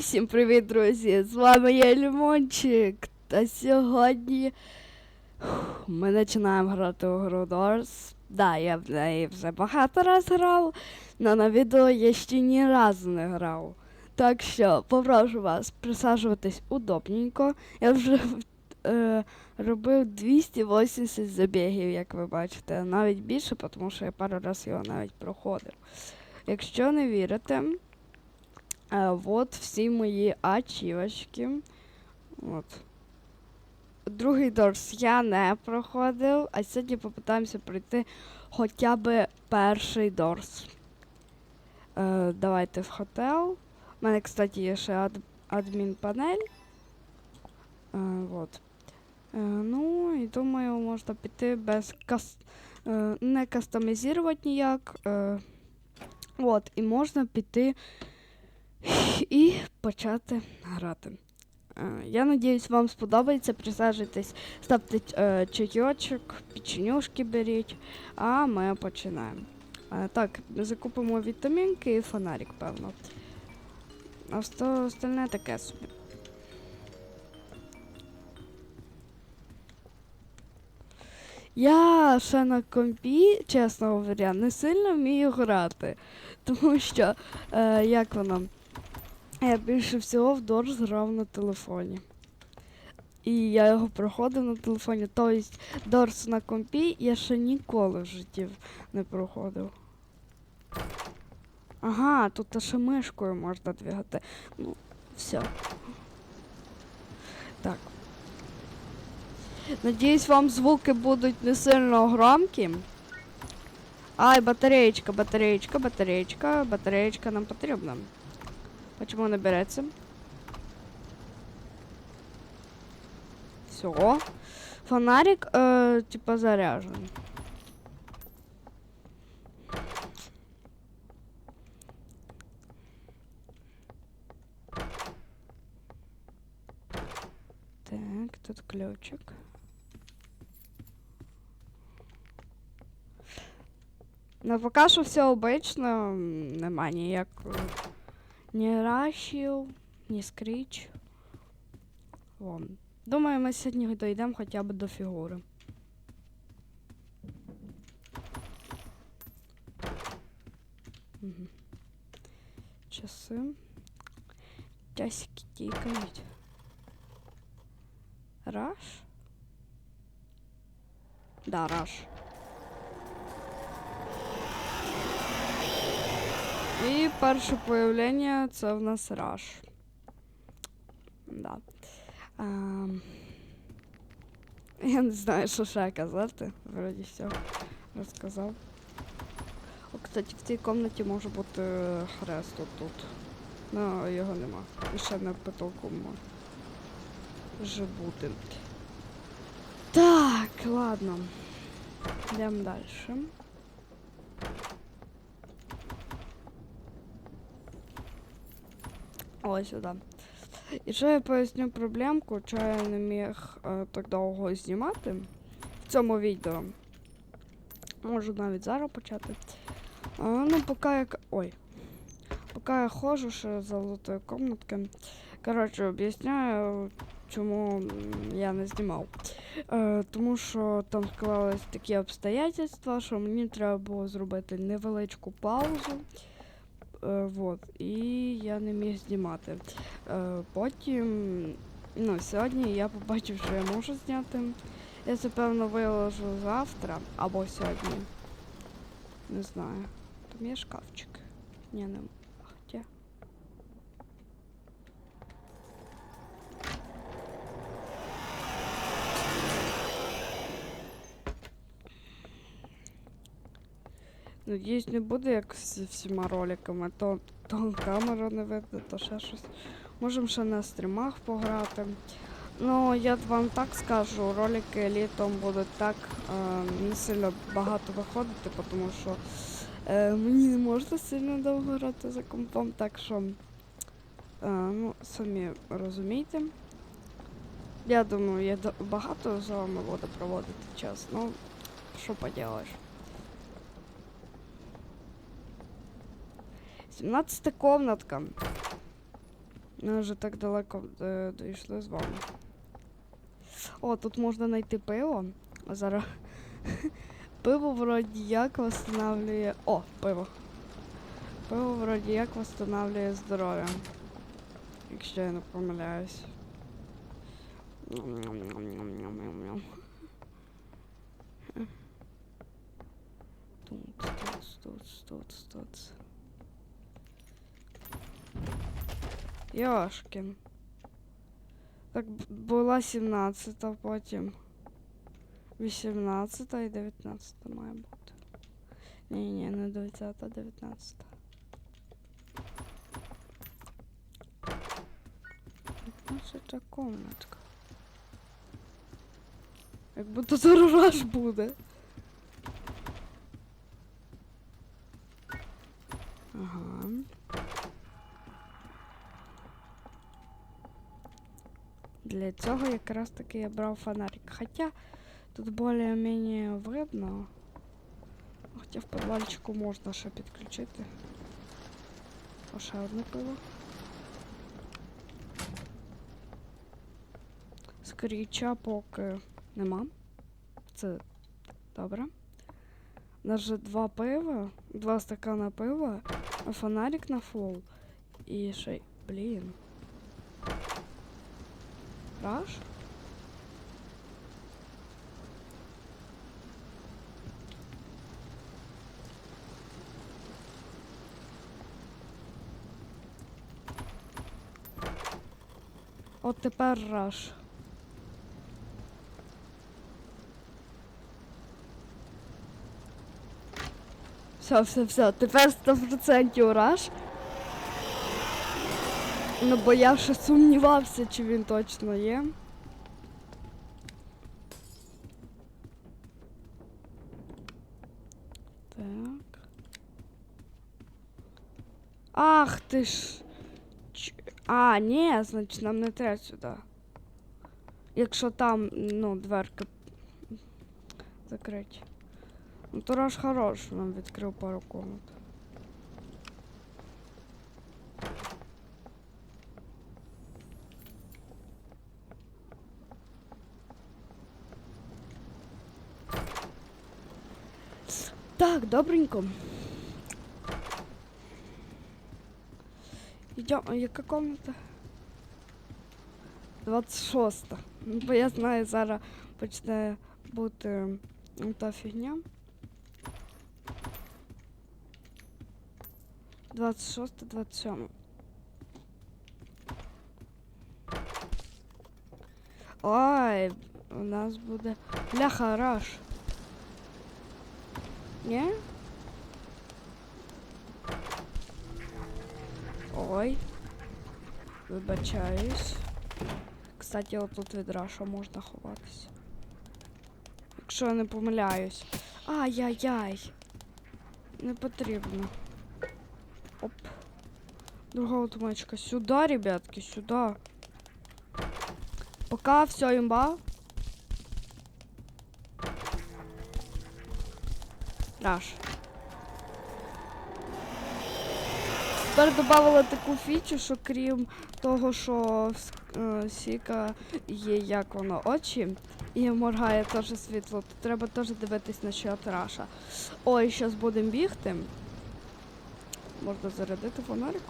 всім привіт, друзі! З вами я Лімончик. Та сьогодні ми починаємо грати у гру Doors. Да, я в неї вже багато раз грав, але на відео я ще ні разу не грав. Так що попрошу вас присаджуватись удобненько. Я вже е, робив 280 забігів, як ви бачите, навіть більше, тому що я пару разів його навіть проходив. Якщо не вірите, Е, вот всі мої ачівочки. От. Другий дорс я не проходив, а сьогодні попитаємося пройти хоча б перший дорс. Е, давайте в хотел. У мене, кстати, є ще ад, адмін-панель. Е, вот. Е, ну, і думаю, можна піти без кас... е, не кастомізувати ніяк. Е, от, і можна піти і почати грати. Е, Я надіюсь, вам сподобається. Присаджуйтесь, ставте е, чайочок, печенюшки беріть, а ми починаємо. Е, так, закупимо вітамінки і фонарик, певно. А остальне таке собі. Я ще на компі, чесно говоря, не сильно вмію грати. Тому що, е, як воно, я більше всього в Дорс грав на телефоні. І я його проходив на телефоні. Тобто Дорс на компі я ще ніколи в житті не проходив. Ага, тут ще мишкою можна двигати. Ну, все. Так. Надіюсь, вам звуки будуть не сильно громкі. Ай, батареечка, батареечка, батареечка, батареечка нам потрібна. Почему не береться? Все. Фонарик, э, типа, заряжен. Так, тут ключик. Ну, поки що все обично, нема ніякого ні рашів, ні скріч. Вон. Думаю, ми сьогодні дійдемо хоча б до фігури. Угу. Часи. Часики тікають. Раш? Да, раш. І перше появлення це в нас раш. Да. Ем, я не знаю, що ще казати. Вроді все розказав. О, кстати, в цій кімнаті може бути хрест тут. Ну, його нема. І ще на потолку може бути. Так, ладно. Йдемо далі. Ось сюди. І ще я поясню проблемку, що я не міг е, так довго знімати в цьому відео. Можу навіть зараз почати. А, ну, поки я. Ой. Поки я ходжу ще з золотої комнатки. Коротше, об'ясняю, чому я не знімав. Е, тому що там склались такі обстоятельства, що мені треба було зробити невеличку паузу. Е, вот, і я не міг знімати. Е, потім, ну, сьогодні я побачив, що я можу зняти. Я це певно виложу завтра або сьогодні. Не знаю. Там є шкафчик. Ні, не. Хоча. Надіюсь, не буде як з всіма роликами, то, то камера не видно, то ще щось. Можемо ще на стрімах пограти. Ну, я вам так скажу, ролики літом будуть так е, не сильно багато виходити, тому що е, мені не можна сильно довго грати за компом, так що е, ну, самі розумієте. Я думаю, я багато з вами буду проводити час, ну, що поділаєш. 17 комнатка. Ми вже так далеко е, дійшли з вами. О, тут можна знайти пиво. Зараз. Пиво вроді як восстанавлює. О, пиво. Пиво вроді як восстанавлює здоров'я. Якщо я не помиляюсь. Тут, тут, тут, тут, тут. Йошкін. Так була 17, потім 18 і 19 має бути. Ні, ні, не 20, а 19. Наша комнатка. Як будто зараз буде. Цього якраз таки я брав фонарик. Хоча тут більш-менш видно. Хоча в подвальчику можна ще підключити. О, ще одне пиво. Скріча поки нема. Це добре. У нас же два пива, два стакана пива, фонарик на фул. І ще, блін. Раш? От тепер раш. Все, все, все. Тепер 100% раш. Ну, бо я ще сумнівався, чи він точно є. Так. Ах ти ж. Ч- А, ні, значить нам не треба сюди. Якщо там, ну, дверки закриті. Ну, то раш хорош, нам відкрив пару комнат. Так, добренько. Идем, а яка комната? 26. Ну, бо я знаю, зараз почне бути та фігня. 26, 27. Ой, у нас буде. Бляха, раш. Ні? Ой. Вибачаюсь. Кстати, отут від раша можна ховатися. Якщо я не помиляюсь. Ай-яй-яй. Не потрібно. Оп. Друга автоматчика. Сюда, ребятки, сюда. Пока все имба. Раш. Тепер додавали таку фічу, що крім того, що е, Сіка є як воно очі і моргає теж світло, то треба теж дивитись на счет Раша. Ой, зараз будемо бігти. Можна зарядити фонарик.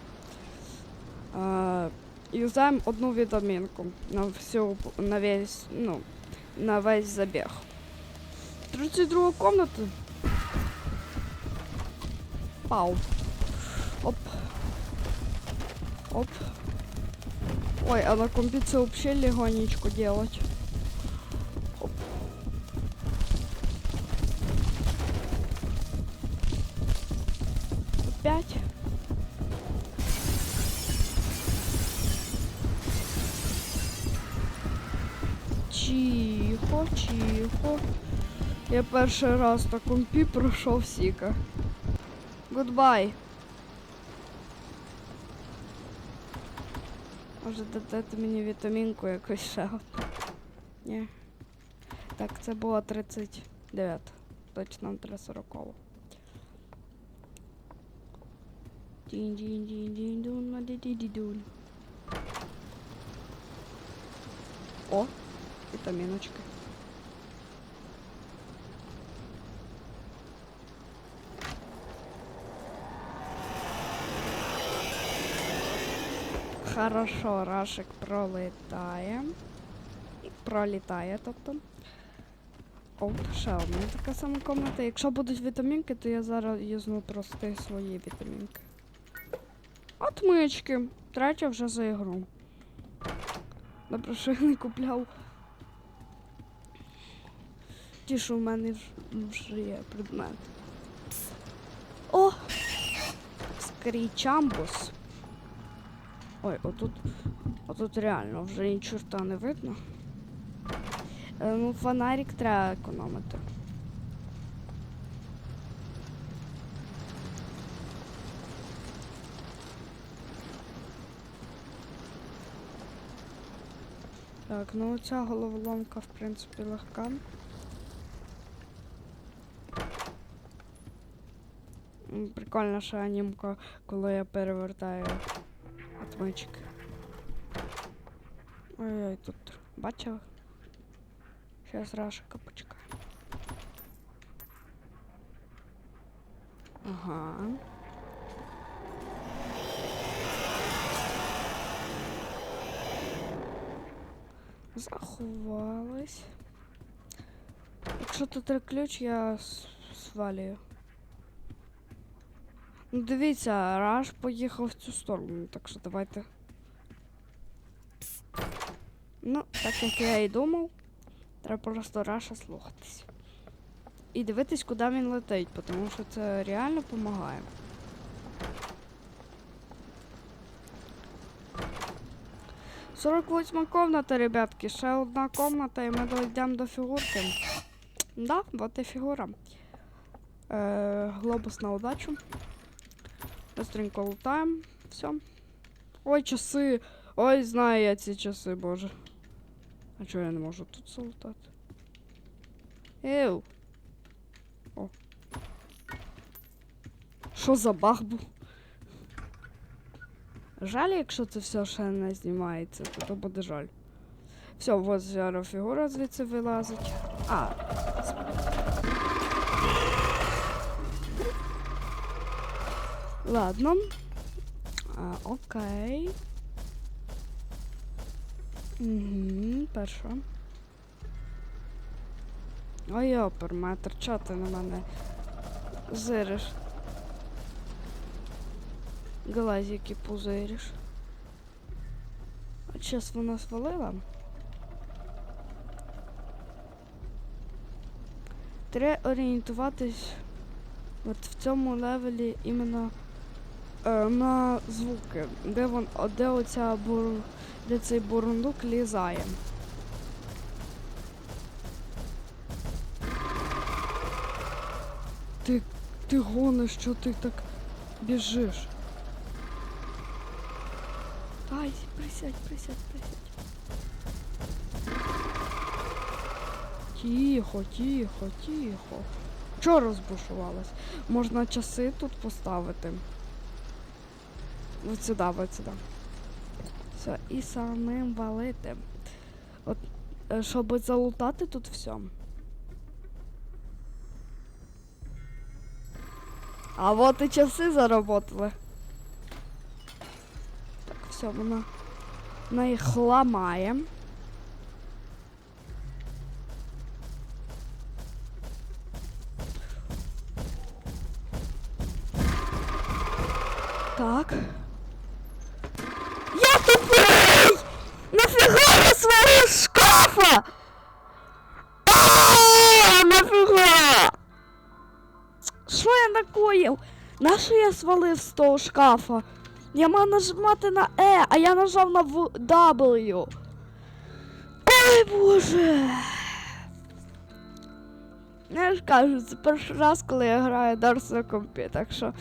Е, Юзаємо одну вітамінку на всю на весь, ну, на весь забіг. 32 комната. Пау. Оп. Оп. Ой, а на компе вообще легонечко делать. Оп. Опять. Тихо, тихо. Я перший раз на компі пройшов Сіка. Гудбай. Може дати мені вітамінку якусь ще? Ні. Так, це було 39. Точно нам треба 40. Хорошо, Рашик пролетає. Пролітає, тобто. Оп, ще одна така сама комната. Якщо будуть вітамінки, то я зараз юзну просто свої вітамінки. Отмички. Третя вже за ігру. Добре, що я не купляв. Ті, що в мене вже є предмет. О! Скрічамбус. Ой, отут. Отут реально вже ні чорта не видно. Е, ну, фонарик треба економити. Так, ну ця головоломка, в принципі, легка. Прикольна ще анімка, коли я перевертаю отмички. Ой-ой, тут бачили? Сейчас Рашика почекаю. Ага. Заховалась. Якщо тут три ключ, я свалюю. Ну дивіться, Раш поїхав в цю сторону, так що давайте. Ну, так як я і думав, треба просто Раша слухатись. І дивитись, куди він летить, тому що це реально допомагає. Сорок восьма комната, ребятки. Ще одна комната, і ми дійдемо до фігурки. Да, вот і фігура. Е, глобус на удачу. Быстренько лутаємо. Все. Ой, часи. Ой, знаю я ці часи, боже. А чого я не можу тут залутати? Еу. О. Що за баг був? Жаль, якщо це все ще не знімається, то, то буде жаль. Все, от зараз фігура звідси вилазить. А. Ладно. А, окей. Угу, перша. Ой, оперметр, чого ти на мене зириш? Глазики пузириш. А час вона свалила. Треба орієнтуватись от в цьому левелі іменно на звуки, де вон, де оця бур, де цей бурундук лізає. Ти, ти гониш, що ти так біжиш? Ай, присядь, присядь, присядь. Тихо, тихо, тихо. Чого розбушувалась? Можна часи тут поставити. От сюди, от сюди. Все, і самим валити. От, е, щоб залутати тут все. А от і часи заработали. Так, все, вона, вона їх ламає. Так. Я тупий! Нафіга я свалив з шкафа? А, Нафіга? Що я накоїв? Нащо я свалив з того шкафа? Я мав нажимати на Е, а я нажав на В- W. Ой, боже. Я ж кажу, це перший раз, коли я граю Dark на компі, так що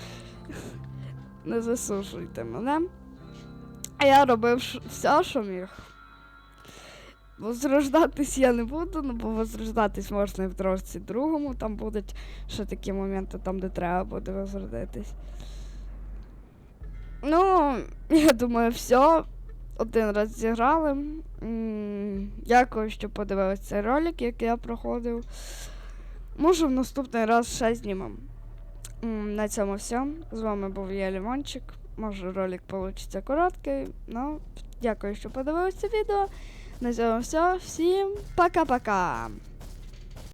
не засушуйте мене. А я робив все, що міг. Возрождатись я не буду, ну бо возрождатись можна і в трошці другому. Там будуть ще такі моменти, там, де треба буде возродитись. Ну, я думаю, все. один раз зіграли. Дякую, що подивилися цей ролик, як я проходив. Може, в наступний раз ще знімемо. На цьому все. З вами був я Лімончик. Може, ролик вийде короткий. Ну, дякую, що подивилися відео. На цьому все. Всім пока-пока.